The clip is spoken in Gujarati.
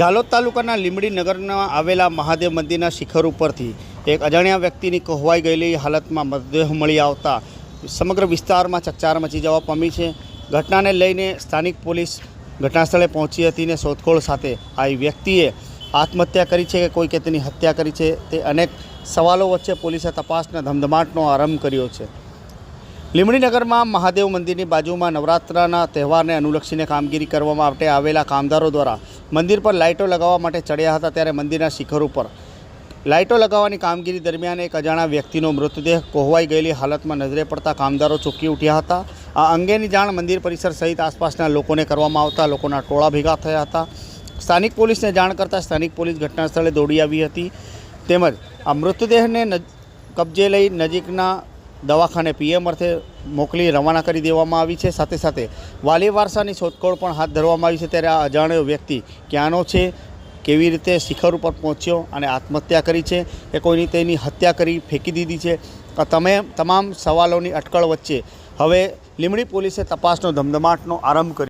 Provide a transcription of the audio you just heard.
ઝાલોદ તાલુકાના લીંબડી નગરના આવેલા મહાદેવ મંદિરના શિખર ઉપરથી એક અજાણ્યા વ્યક્તિની કહવાઈ ગયેલી હાલતમાં મૃતદેહ મળી આવતા સમગ્ર વિસ્તારમાં ચકચાર મચી જવા પામી છે. ઘટનાને લઈને સ્થાનિક પોલીસ ઘટનાસ્થળે પહોંચી હતી ને શોધખોળ સાથે આ વ્યક્તિએ આત્મહત્યા કરી છે કે કોઈ કે તેની હત્યા કરી છે તે અનેક સવાલો વચ્ચે પોલીસે તપાસના ધમધમાટનો આરંભ કર્યો છે. લીંબડી નગરમાં મહાદેવ મંદિરની બાજુમાં નવરાત્રના તહેવારને અનુલક્ષીને કામગીરી કરવા માટે આવેલા કામદારો દ્વારા મંદિર પર લાઇટો લગાવવા માટે ચડ્યા હતા ત્યારે મંદિરના શિખર ઉપર. લાઇટો લગાવવાની કામગીરી દરમિયાન એક અજાણા વ્યક્તિનો મૃતદેહ કોહવાઈ ગયેલી હાલતમાં નજરે પડતા કામદારો ચૂકી ઉઠ્યા હતા. આ અંગેની જાણ મંદિર પરિસર સહિત આસપાસના લોકોને કરવામાં આવતા લોકોના ટોળા ભેગા થયા હતા. સ્થાનિક પોલીસને જાણ કરતાં સ્થાનિક પોલીસ ઘટના સ્થળે દોડી આવી હતી. તેમજ આ મૃતદેહને કબજે લઈ નજીકના દવાખાને પીએમ અર્થે મોકલી રવાના કરી દેવામાં આવી છે. સાથે સાથે વાલી વારસાની શોધખોળ પણ હાથ ધરવામાં આવી છે. ત્યારે આ અજાણ્યો વ્યક્તિ ક્યાંનો છે, કેવી રીતે શિખર ઉપર પહોંચ્યો અને આત્મહત્યા કરી છે? કે કોઈની તેની હત્યા કરી, ફેંકી દીધી છે? તમે તમામ સવાલોની અટકળ વચ્ચે હવે લીમડી પોલીસે તપાસનો ધમધમાટનો આરંભ કર્યો